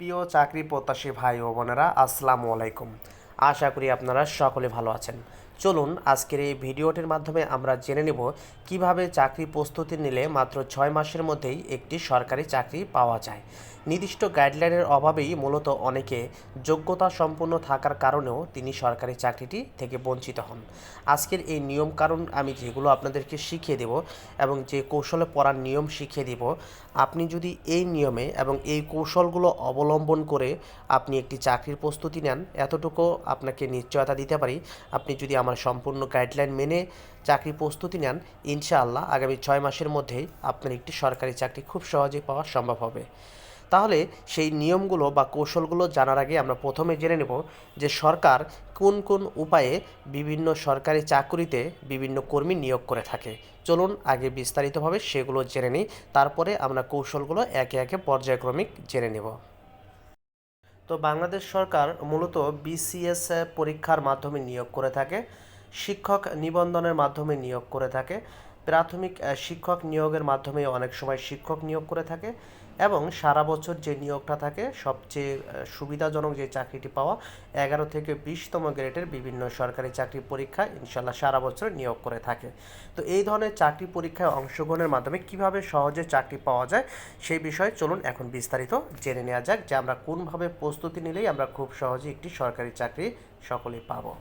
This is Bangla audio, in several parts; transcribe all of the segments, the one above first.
প্রিয় চাকরি প্রত্যাশী ভাই ও বোনেরা, আসসালামু আলাইকুম। আশা করি আপনারা সকলে ভালো আছেন। চলুন, আজকের এই ভিডিওটির মাধ্যমে আমরা জেনে নেব কীভাবে চাকরি প্রস্তুতি নিলে মাত্র ছয় মাসের মধ্যেই একটি সরকারি চাকরি পাওয়া যায়। নির্দিষ্ট গাইডলাইনের অভাবেই মূলত অনেকে যোগ্যতা সম্পন্ন থাকার কারণেও তিনি সরকারি চাকরিটি থেকে বঞ্চিত হন। আজকের এই নিয়ম কারণ আমি যেগুলো আপনাদেরকে শিখিয়ে দেব এবং যে কৌশলে পড়ার নিয়ম শিখিয়ে দেব, আপনি যদি এই নিয়মে এবং এই কৌশলগুলো অবলম্বন করে আপনি একটি চাকরির প্রস্তুতি নেন, এতটুকু আপনাকে নিশ্চয়তা দিতে পারি। আপনি যদি আমার সম্পূর্ণ গাইডলাইন মেনে চাকরি প্রস্তুতি নেন, ইনশাআল্লাহ আগামী ছয় মাসের মধ্যেই আপনার একটি সরকারি চাকরি খুব সহজেই পাওয়া সম্ভব হবে। তাহলে সেই নিয়মগুলো বা কৌশলগুলো জানার আগে আমরা প্রথমে জেনে নেব যে সরকার কোন কোন উপায়ে বিভিন্ন সরকারি চাকুরিতে বিভিন্ন কর্মী নিয়োগ করে থাকে। চলুন আগে বিস্তারিতভাবে সেগুলো জেনে নিই, তারপরে আমরা কৌশলগুলো একে একে পর্যায়ক্রমিক জেনে নেব। তো বাংলাদেশ সরকার মূলত বিসিএস পরীক্ষার মাধ্যমে নিয়োগ করে থাকে, শিক্ষক নিবন্ধনের মাধ্যমে নিয়োগ করে থাকে, প্রাথমিক শিক্ষক নিয়োগের মাধ্যমে অনেক সময় শিক্ষক নিয়োগ করে থাকে এবং সারা বছর যে নিয়োগটা থাকে, সবচেয়ে সুবিধাজনক যে চাকরিটি পাওয়া, এগারো থেকে বিশতম গ্রেডের বিভিন্ন সরকারি চাকরি পরীক্ষা ইনশাল্লাহ সারা বছর নিয়োগ করে থাকে। তো এই ধরনের চাকরি পরীক্ষায় অংশগ্রহণের মাধ্যমে কীভাবে সহজে চাকরি পাওয়া যায়, সেই বিষয়ে চলুন এখন বিস্তারিত জেনে নেওয়া যাক যে আমরা কোনভাবে প্রস্তুতি নিলেই আমরা খুব সহজে একটি সরকারি চাকরি সকলেই পাবো।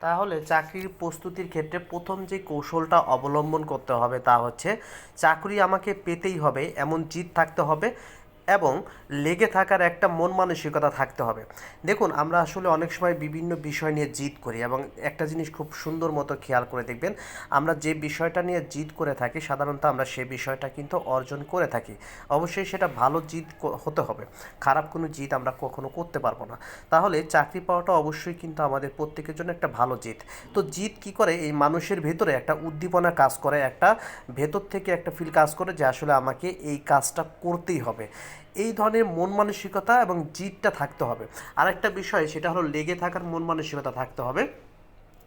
তাহলে চাকরির প্রস্তুতির ক্ষেত্রে প্রথম যে কৌশলটা অবলম্বন করতে হবে তা হচ্ছে, চাকরি আমাকে পেতেই হবে, এমন জিদ থাকতে হবে এবং লেগে থাকার একটা মন মানসিকতা থাকতে হবে। দেখুন, আমরা আসলে অনেক সময় বিভিন্ন বিষয় নিয়ে জিদ করি এবং একটা জিনিস খুব সুন্দর মতো খেয়াল করে দেখবেন, আমরা যে বিষয়টা নিয়ে জিদ করে থাকি, সাধারণত আমরা সেই বিষয়টা কিন্তু অর্জন করে থাকি। অবশ্যই সেটা ভালো জিদ হতে হবে। খারাপ কোনো জিদ আমরা কখনো করতে পারব না। তাহলে চাকরি পাওয়াটা অবশ্যই কিন্তু আমাদের প্রত্যেকের জন্য একটা ভালো জিদ। তো জিদ কি করে? এই মানুষের ভেতরে একটা উদ্দীপনা কাজ করে, একটা ভেতর থেকে একটা ফিল কাজ করে যে আসলে আমাকে এই কাজটা করতেই হবে। এই ধরনের মন মানসিকতা এবং জিদটা থাকতে হবে। আরেকটা বিষয় সেটা হলো লেগে থাকার মন মানসিকতা থাকতে হবে।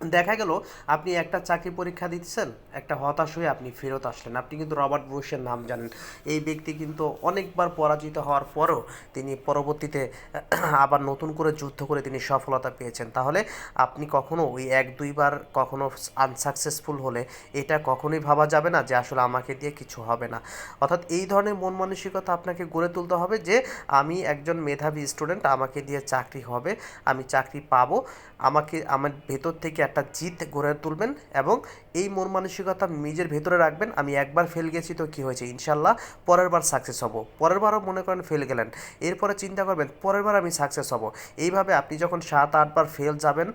দেখা গেল আপনি একটা চাকরি পরীক্ষা দিচ্ছেন একটা হতাশ হয়ে আপনি ফেরত আসলেন। আপনি কিন্তু রবার্ট ব্রুশের নাম জানেন। এই ব্যক্তি কিন্তু অনেকবার পরাজিত হওয়ার পরও তিনি পরবর্তীতে আবার নতুন করে যুদ্ধ করে তিনি সফলতা পেয়েছেন। তাহলে আপনি কখনো ওই এক, দুইবার কখনো আনসাকসেসফুল হলে এটা কখনোই ভাবা যাবে না যে আসলে আমাকে দিয়ে কিছু হবে না। অর্থাৎ এই ধরনের মন মানসিকতা আপনাকে গড়ে তুলতে হবে যে আমি একজন মেধাবী স্টুডেন্ট আমাকে দিয়ে চাকরি হবে, আমি চাকরি পাবো, আমাকে, আমার ভেতর থেকে একটা জিত গড়ে তুলবেন এবং এই মন মানসিকতা নিজের ভেতরে রাখবেন। আমি একবার ফেল গেছি তো কি হয়েছে? ইনশাল্লাহ পরের বার সাকসেস হব। পরের বারও মনে করেন ফেল গেলেন। এরপরে চিন্তা করবেন, পরের বার আমি সাকসেস হব। এইভাবে আপনি যখন সাত আটবার ফেল যাবেন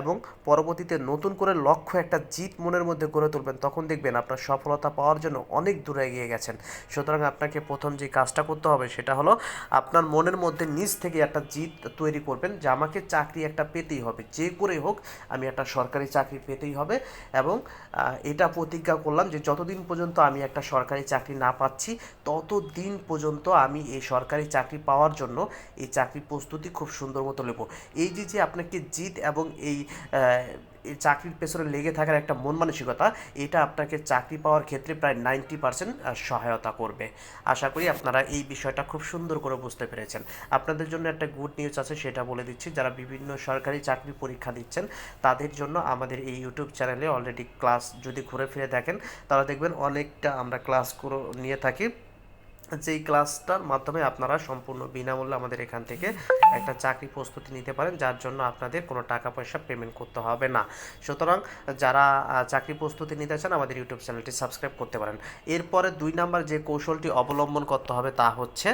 এবং পরবর্তীতে নতুন করে লক্ষ্য একটা জিত মনের মধ্যে গড়ে তুলবেন, তখন দেখবেন আপনার সফলতা পাওয়ার জন্য অনেক দূরে এগিয়ে গেছেন। সুতরাং আপনাকে প্রথম যে কাজটা করতে হবে সেটা হলো আপনার মনের মধ্যে নিজ থেকে একটা জিত তৈরি করবেন, যে আমাকে চাকরি একটা পেতেই হবে। যে করে হোক আমি একটা সরকারি চাকরি পেতেই হবে এবং এটা প্রতিজ্ঞা করলাম যে যতদিন পর্যন্ত আমি একটা সরকারি চাকরি না পাচ্ছি, ততদিন পর্যন্ত আমি এই সরকারি চাকরি পাওয়ার জন্য এই চাকরি প্রস্তুতি খুব সুন্দর মতো নেব। এই যে যে আপনাকে জিত এবং এই এই চাকরির পেছনে লেগে থাকার একটা মন মানসিকতা, এটা আপনাকে চাকরি পাওয়ার ক্ষেত্রে প্রায় নাইনটি পার্সেন্ট সহায়তা করবে। আশা করি আপনারা এই বিষয়টা খুব সুন্দর করে বুঝতে পেরেছেন। আপনাদের জন্য একটা গুড নিউজ আছে, সেটা বলে দিচ্ছি। যারা বিভিন্ন সরকারি চাকরি পরীক্ষা দিচ্ছেন, তাদের জন্য আমাদের এই ইউটিউব চ্যানেলে অলরেডি ক্লাস যদি ঘুরে ফিরে দেখেন তারা দেখবেন অনেকটা আমরা ক্লাস করে নিয়ে থাকি। যেই ক্লাসটার মাধ্যমে আপনারা সম্পূর্ণ বিনামূল্যে আমাদের এখান থেকে একটা চাকরি প্রস্তুতি নিতে পারেন, যার জন্য আপনাদের কোনো টাকা পয়সা পেমেন্ট করতে হবে না। সুতরাং যারা চাকরি প্রস্তুতি নিতে চান আমাদের ইউটিউব চ্যানেলটি সাবস্ক্রাইব করতে পারেন। এরপরে দুই নাম্বার যে কৌশলটি অবলম্বন করতে হবে তা হচ্ছে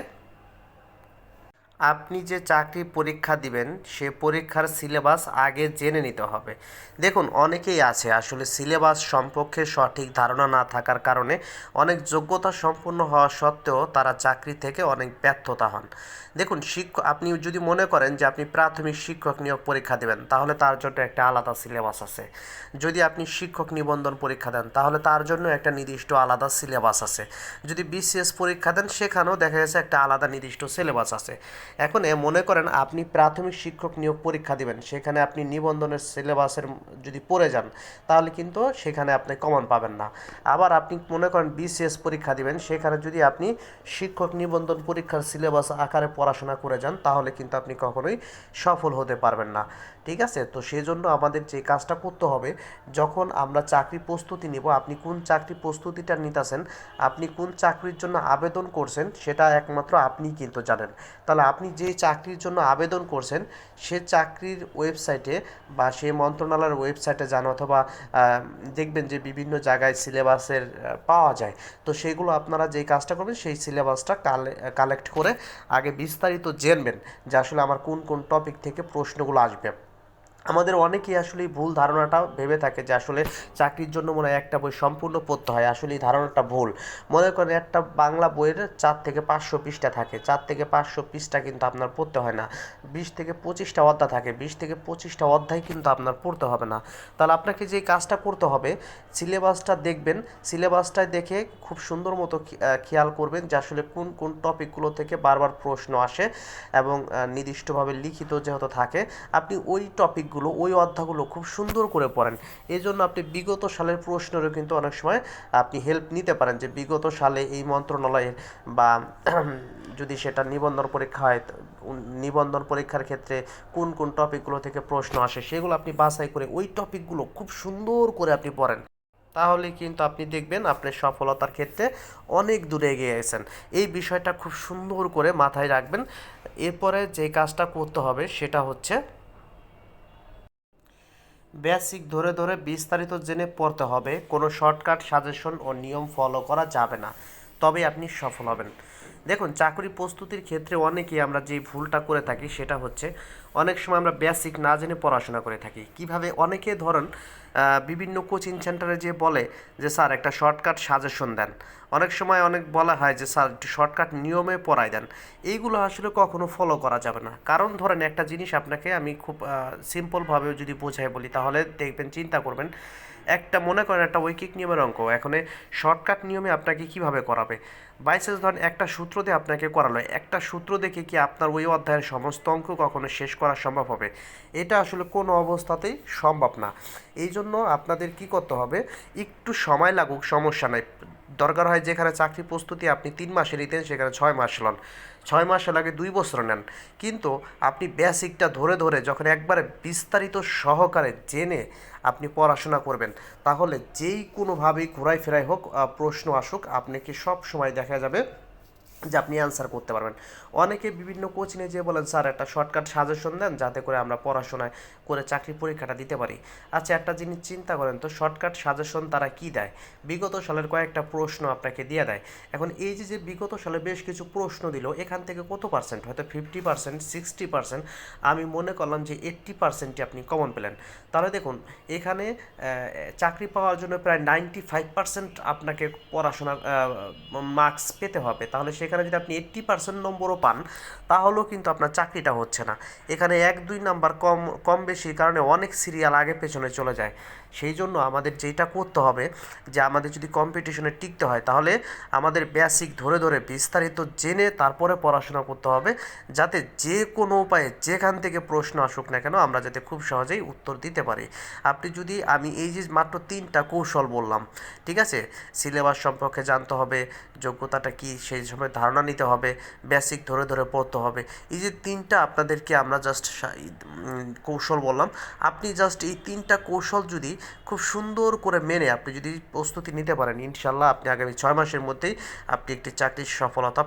আপনি যে চাকরি পরীক্ষা দিবেন, সে পরীক্ষার সিলেবাস আগে জেনে নিতে হবে। দেখুন, অনেকেই আছে, আসলে সিলেবাস সম্পর্কে সঠিক ধারণা না থাকার কারণে অনেক যোগ্যতা সম্পন্ন হওয়া সত্ত্বেও তারা চাকরি থেকে অনেক ব্যর্থতা হন। দেখুন শিক্ষক আপনি যদি মনে করেন যে আপনি প্রাথমিক শিক্ষক নিয়োগ পরীক্ষা দেবেন, তাহলে তার জন্য একটা আলাদা সিলেবাস আছে। যদি আপনি শিক্ষক নিবন্ধন পরীক্ষা দেন, তাহলে তার জন্য একটা নির্দিষ্ট আলাদা সিলেবাস আছে। যদি বিসিএস পরীক্ষা দেন, সেখানেও দেখা গেছে একটা আলাদা নির্দিষ্ট সিলেবাস আছে। এখন মনে করেন আপনি প্রাথমিক শিক্ষক নিয়োগ পরীক্ষা দিবেন, সেখানে আপনি নিবন্ধনের সিলেবাসের যদি পড়ে যান, তাহলে কিন্তু সেখানে আপনি কমন পাবেন না। আবার আপনি মনে করেন বিসিএস পরীক্ষা দিবেন, সেখানে যদি আপনি শিক্ষক নিবন্ধন পরীক্ষার সিলেবাস আকারে পড়াশোনা করে যান, তাহলে কিন্তু আপনি কখনোই সফল হতে পারবেন না। ঠিক আছে? তো সেই জন্য আমাদের যে কাজটা করতে হবে, যখন আমরা চাকরি প্রস্তুতি নিব, আপনি কোন চাকরি প্রস্তুতিটা নিতেছেন, আপনি কোন চাকরির জন্য আবেদন করছেন, সেটা একমাত্র আপনি কিন্তু জানেন। তাহলে আপনি যে চাকরির জন্য আবেদন করছেন, সে চাকরির ওয়েবসাইটে বা সে মন্ত্রণালয়ের ওয়েবসাইটে যান অথবা দেখবেন যে বিভিন্ন জায়গায় সিলেবাসের পাওয়া যায়। তো সেগুলো আপনারা যে কাজটা করবেন, সেই সিলেবাসটা কালেক্ট করে আগে বিস্তারিত জেনবেন যে আসলে আমার কোন কোন টপিক থেকে প্রশ্নগুলো আসবে। আমাদের অনেকেই আসলে ভুল ধারণাটা ভেবে থাকে যে আসলে চাকরির জন্য মনে হয় একটা বই সম্পূর্ণ পড়তে হয়, আসলে এই ধারণাটা ভুল। মনে করেন একটা বাংলা বইয়ের চার থেকে পাঁচশো পৃষ্ঠা থাকে, চার থেকে পাঁচশো পৃষ্ঠা কিন্তু আপনার পড়তে হয় না। বিশ থেকে পঁচিশটা অধ্যায় থাকে, বিশ থেকে পঁচিশটা অধ্যায় কিন্তু আপনার পড়তে হবে না। তাহলে আপনাকে যে কাজটা করতে হবে, সিলেবাসটা দেখবেন, সিলেবাসটায় দেখে খুব সুন্দর মতো খেয়াল করবেন যে আসলে কোন কোন টপিকগুলো থেকে বারবার প্রশ্ন আসে এবং নির্দিষ্টভাবে লিখিত যেহেতু থাকে, আপনি ওই টপিকগুলো ওই অধ্যায়গুলো খুব সুন্দর করে পড়েন। এই জন্য আপনি বিগত সালের প্রশ্নেরও কিন্তু অনেক সময় আপনি হেল্প নিতে পারেন যে বিগত সালে এই মন্ত্রণালয়ের বা যদি সেটা নিবন্ধন পরীক্ষা হয় নিবন্ধন পরীক্ষার ক্ষেত্রে কোন কোন টপিকগুলো থেকে প্রশ্ন আসে সেগুলো আপনি বাছাই করে ওই টপিকগুলো খুব সুন্দর করে আপনি পড়েন। তাহলে কিন্তু আপনি দেখবেন আপনি সফলতার ক্ষেত্রে অনেক দূরে এগিয়ে গেছেন। এই বিষয়টা খুব সুন্দর করে মাথায় রাখবেন। এরপরে যে কাজটা করতে হবে সেটা হচ্ছে বেসিক ধরে ধরে বিস্তারিত জেনে পড়তে হবে, কোনো শর্টকাট সাজেশন ও নিয়ম ফলো করা যাবে না। তবে আপনি সফল হবেন। দেখুন, চাকরি প্রস্তুতির ক্ষেত্রে অনেকেই আমরা যে ভুলটা করে থাকি সেটা হচ্ছে, অনেক সময় আমরা বেসিক না জেনে পড়াশোনা করে থাকি। কীভাবে? অনেকে ধরেন বিভিন্ন কোচিং সেন্টারে যে বলে যে, স্যার, একটা শর্টকাট সাজেশন দেন। অনেক সময় অনেক বলা হয় যে, স্যার শর্টকাট নিয়মে পড়ায় দেন। এইগুলো আসলে কখনো ফলো করা যাবে না। কারণ ধরেন একটা জিনিস আপনাকে আমি খুব সিম্পলভাবে যদি বোঝাই বলি, তাহলে দেখবেন, চিন্তা করবেন, একটা মনে করেন একটা ঐকিক নিয়মের অঙ্ক। এখানে শর্টকাট নিয়মে আপনাকে কীভাবে করাবে? বাইসেন্স ধরেন একটা সূত্র দিয়ে আপনাকে করালো। একটা সূত্র দেখে কি আপনার ওই অধ্যায়ের সমস্ত অঙ্ক কখনো শেষ করা সম্ভব হবে? এটা আসলে কোনো অবস্থাতেই সম্ভব না। এই জন্য আপনাদের কি করতে হবে? একটু সময় লাগুক, সমস্যা নাই। দরকার হয় যেখানে চাকরি প্রস্তুতি আপনি তিন মাসে নিতেন, সেখানে ছয় মাস লন। ছয় মাসে লাগে দুই বছর নেন। কিন্তু আপনি বেসিকটা ধরে ধরে যখন একবারে বিস্তারিত সহকারে জেনে আপনি পড়াশোনা করবেন, তাহলে যেই কোনোভাবেই ঘোরাই ফেরাই হোক প্রশ্ন আসুক, আপনাকে সব সময় দেখা যাবে যে আপনি অ্যান্সার করতে পারবেন। অনেকে বিভিন্ন কোচিংয়ে যে বলেন, স্যার, একটা শর্টকাট সাজেশন দেন যাতে করে আমরা পড়াশোনায় করে চাকরি পরীক্ষাটা দিতে পারি। আচ্ছা একটা জিনিস চিন্তা করেন তো শর্টকাট সাজেশন তারা কি দেয়? বিগত সালের কয়েকটা প্রশ্ন আপনাকে দিয়ে দেয়। এখন এই যে যে বিগত সালে বেশ কিছু প্রশ্ন দিল, এখান থেকে কত পার্সেন্ট হয়তো ফিফটি পার্সেন্ট সিক্সটি পার্সেন্ট আমি মনে করলাম যে এইট্টি পার্সেন্টই আপনি কমন পেলেন। তাহলে দেখুন, এখানে চাকরি পাওয়ার জন্য প্রায় নাইনটি ফাইভ পার্সেন্ট আপনাকে পড়াশোনার মার্কস পেতে হবে। তাহলে সেখানে যদি আপনি এইট্টি পার্সেন্ট নম্বরও পান, তাহলেও কিন্তু আপনার চাকরিটা হচ্ছে না। এখানে এক, দুই নাম্বার কম কম বেশির কারণে অনেক সিরিয়াল আগে পেছনে চলে যায়। সেই জন্য আমাদের যেটা করতে হবে, যে আমাদের যদি কম্পিটিশনে টিকতে হয়, তাহলে আমাদের বেসিক ধরে ধরে বিস্তারিত জেনে তারপরে পড়াশোনা করতে হবে, যাতে যে কোনো উপায়ে যেখান থেকে প্রশ্ন আসুক না কেন, আমরা যাতে খুব সহজেই উত্তর দিতে পারি। আপনি যদি, আমি এই যে মাত্র তিনটা কৌশল বললাম, ঠিক আছে? সিলেবাস সম্পর্কে জানতে হবে, যোগ্যতাটা কি, সেই সময় ধারণা নিতে হবে বেসিক ধরে ধরে পড়তে হবে। এই যে তিনটা আপনাদেরকে আমরা জাস্ট কৌশল বললাম, আপনি জাস্ট এই তিনটা কৌশল যদি খুব সুন্দর করে মেনে আপনি যদি প্রস্তুতি নিতে পারেন, ইনশাল্লাহ আপনি আগামী ছয় মাসের মধ্যেই আপনি একটি চাকরির সফলতা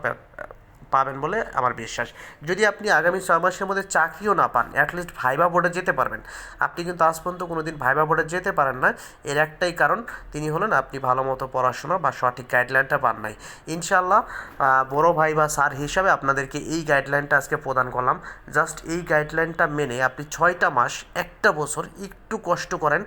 পাবেন বলে আমার বিশ্বাস। যদি আপনি আগামী ছয় মাসের মধ্যে চাকরিও না পান অ্যাটলিস্ট ভাইবা বোর্ডে যেতে পারবেন। আপনি কিন্তু আজ পর্যন্ত কোনো দিন ভাইবা বোর্ডে যেতে পারেন না। এর একটাই কারণ, তিনি হলেন আপনি ভালো মতো পড়াশোনা বা সঠিক গাইডলাইনটা পান নাই। ইনশাল্লাহ বড় ভাই বা স্যার হিসাবে আপনাদেরকে এই গাইডলাইনটা আজকে প্রদান করলাম। জাস্ট এই গাইডলাইনটা মেনে আপনি ছয়টা মাস, একটা বছর একটু কষ্ট করেন।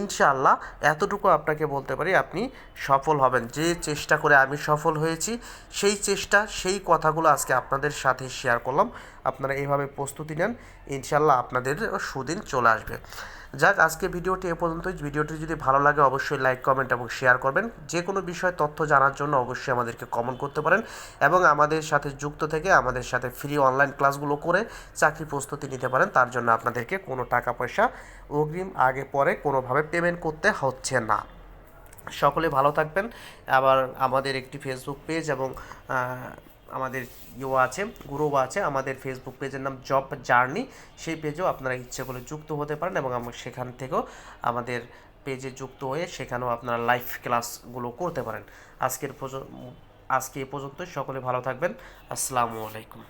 ইনশাআল্লাহ, এতটুকু আপনাকে বলতে পারি, আপনি সফল হবেন। যে চেষ্টা করে আমি সফল হয়েছি, সেই চেষ্টা, সেই কথাগুলো আজকে আপনাদের সাথে শেয়ার করলাম। আপনারা এইভাবে প্রস্তুতি নেন ইনশাল্লাহ আপনাদের সুদিন চলে আসবে। যাক, আজকে ভিডিওটি এ পর্যন্তই। ভিডিওটি যদি ভালো লাগে, অবশ্যই লাইক কমেন্ট এবং শেয়ার করবেন। যে কোনো বিষয়ে তথ্য জানার জন্য অবশ্যই আমাদেরকে কমেন্ট করতে পারেন এবং আমাদের সাথে যুক্ত থেকে আমাদের সাথে ফ্রি অনলাইন ক্লাসগুলো করে চাকরি প্রস্তুতি নিতে পারেন। তার জন্য আপনাদেরকে কোনো টাকা পয়সা অগ্রিম আগে পরে কোনোভাবে পেমেন্ট করতে হচ্ছে না। সকলে ভালো থাকবেন। আবার আমাদের একটি ফেসবুক পেজ এবং আমাদের ইয়ে আছে গ্রুপ আছে, আমাদের ফেসবুক পেজের নাম জব জার্নি সেই পেজেও আপনারা ইচ্ছে করলে যুক্ত হতে পারেন এবং সেখান থেকেও আমাদের পেজে যুক্ত হয়ে সেখানেও আপনারা লাইভ ক্লাসগুলো করতে পারেন। আজকের আজকে এ পর্যন্ত সকলে ভালো থাকবেন। আসসালামু আলাইকুম।